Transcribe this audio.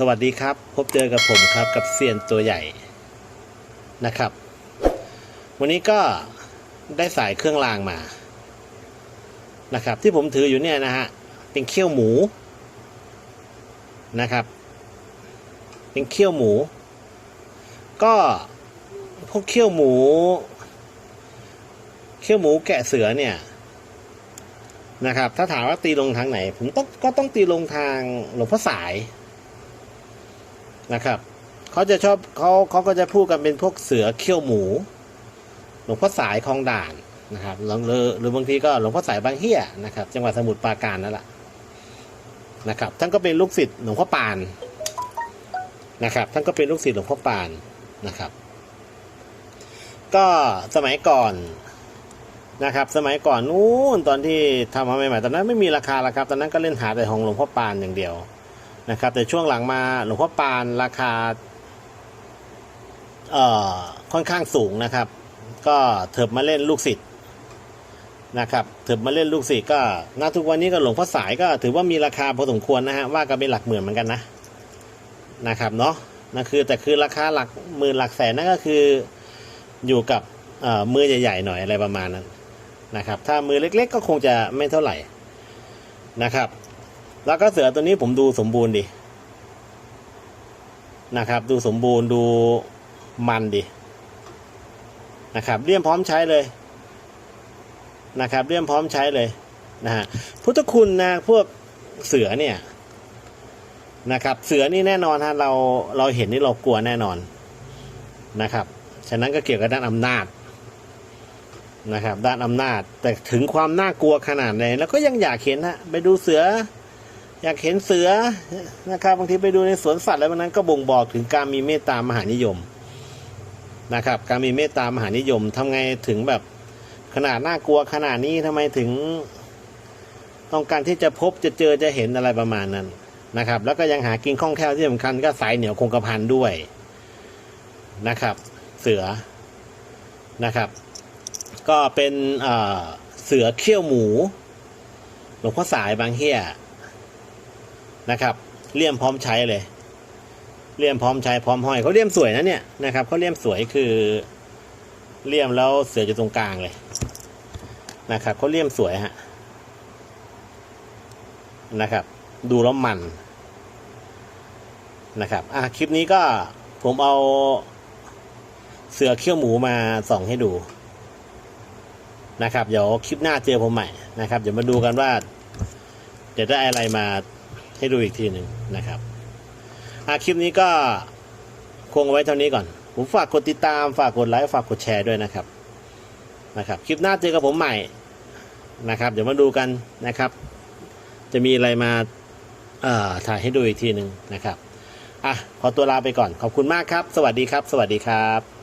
สวัสดีครับ พบเจอกับผมครับกับเซียนตัวใหญ่นะครับ วันนี้ก็ได้สายเครื่องรางมานะครับ ที่ผมถืออยู่เนี่ยนะฮะเป็นเขี้ยวหมูนะครับ เป็นเขี้ยวหมู ก็พวกเขี้ยวหมู เขี้ยวหมูแกะเสือเนี่ยนะครับ ถ้าถามว่าตีลงทางไหน ผมต้องก็ต้องตีลงทางหลวงพ่อสาย นะครับเขาจะชอบเขาเขาก็จะพูดกันเป็นพวกเสือเขี้ยวหมู หลวงพ่อสายคลองด่านนะครับหรือหรือหรือบางทีก็หลวงพ่อสายบางเฮียนะครับ จังหวัดสมุทรปราการนั่นแหละนะครับ ท่านก็เป็นลูกศิษย์หลวงพ่อปานนะครับ ท่านก็เป็นลูกศิษย์หลวงพ่อปานนะครับ ก็สมัยก่อนนะครับ สมัยก่อนนู้นตอนที่ทำมาใหม่ๆตอนนั้นไม่มีราคาแล้วครับ ตอนนั้นก็เล่นหาแต่ของหลวงพ่อปานอย่างเดียว นะครับแต่ช่วงหลังมาหลวงพ่อปานราคาเอ่อค่อนข้างสูงนะครับ ก็เถิบมาเล่นลูกศิษย์นะครับเถิบมาเล่นลูกศิษย์ก็ณทุกวันนี้ก็หลวงพ่อสายก็ถือว่ามีราคาพอสมควรนะฮะว่ากันเป็นหลักหมื่นเหมือนกันนะนะครับเนาะนั่นคือแต่คือราคาหลักหมื่นหลักแสนนั่นก็คืออยู่กับเอ่อมือใหญ่ๆหน่อยอะไรประมาณนั้นนะครับ ถ้ามือเล็กๆก็คงจะไม่เท่าไหร่นะครับ แล้วก็เสือตัวนี้ผมดูสมบูรณ์ดีนะครับ ดูสมบูรณ์ดูมันดีนะครับเลี่ยมพร้อมใช้เลย นะครับเลี่ยมพร้อมใช้เลยนะฮะพุทธคุณนะพวกเสือเนี่ยนะครับ เสือนี่แน่นอนฮะเราเราเห็นนี่เรากลัวแน่นอนนะครับ ฉะนั้นก็เกี่ยวกับด้านอำนาจนะครับ ด้านอำนาจแต่ถึงความน่ากลัวขนาดไหนแล้วก็ยังอยากเห็นฮะไปดูเสือ อยากเห็นเสือนะครับบางทีไปดูในสวนสัตว์แล้ววันนั้นก็บ่งบอกถึงการมีเมตตามหานิยมนะครับ การมีเมตตามหานิยมทำไงถึงแบบขนาดน่ากลัวขนาดนี้ทำไมถึง ต้องการที่จะพบจะเจอจะเห็นอะไรประมาณนั้นนะครับ แล้วก็ยังหากินคล่องแคล่วที่สำคัญก็สายเหนียวคงกระพันด้วยนะครับ เสือนะครับ ก็เป็นเสือเขี้ยวหมูหลวงพ่อสายบางเฮีย นะครับเลี่ยมพร้อมใช้เลย เลี่ยมพร้อมใช้พร้อมห้อยเขาเลี่ยมสวยนะเนี่ยนะครับเขาเลี่ยมสวยคือเลี่ยมแล้วเสืออยู่ตรงกลางเลยนะครับเขาเลี่ยมสวยฮะนะครับ ดูแล้วมันนะครับอะคลิปนี้ก็ผมเอาเสือเขี้ยวหมูมาส่องให้ดูนะครับ เดี๋ยวคลิปหน้าเจอผมใหม่นะครับ เดี๋ยวมาดูกันว่าจะได้อะไรมา ให้ดูอีกทีหนึ่งนะครับอาคลิปนี้ก็คงไว้เท่านี้ก่อน ผมฝากกดติดตาม ฝากกดไลค์ฝากกดแชร์ด้วยนะครับนะครับคลิปหน้าเจอกับผมใหม่นะครับ เดี๋ยวมาดูกันนะครับ จะมีอะไรมาถ่ายให้ดูอีกทีหนึ่งนะครับอะขอตัวลาไปก่อนขอบคุณมากครับ สวัสดีครับ สวัสดีครับ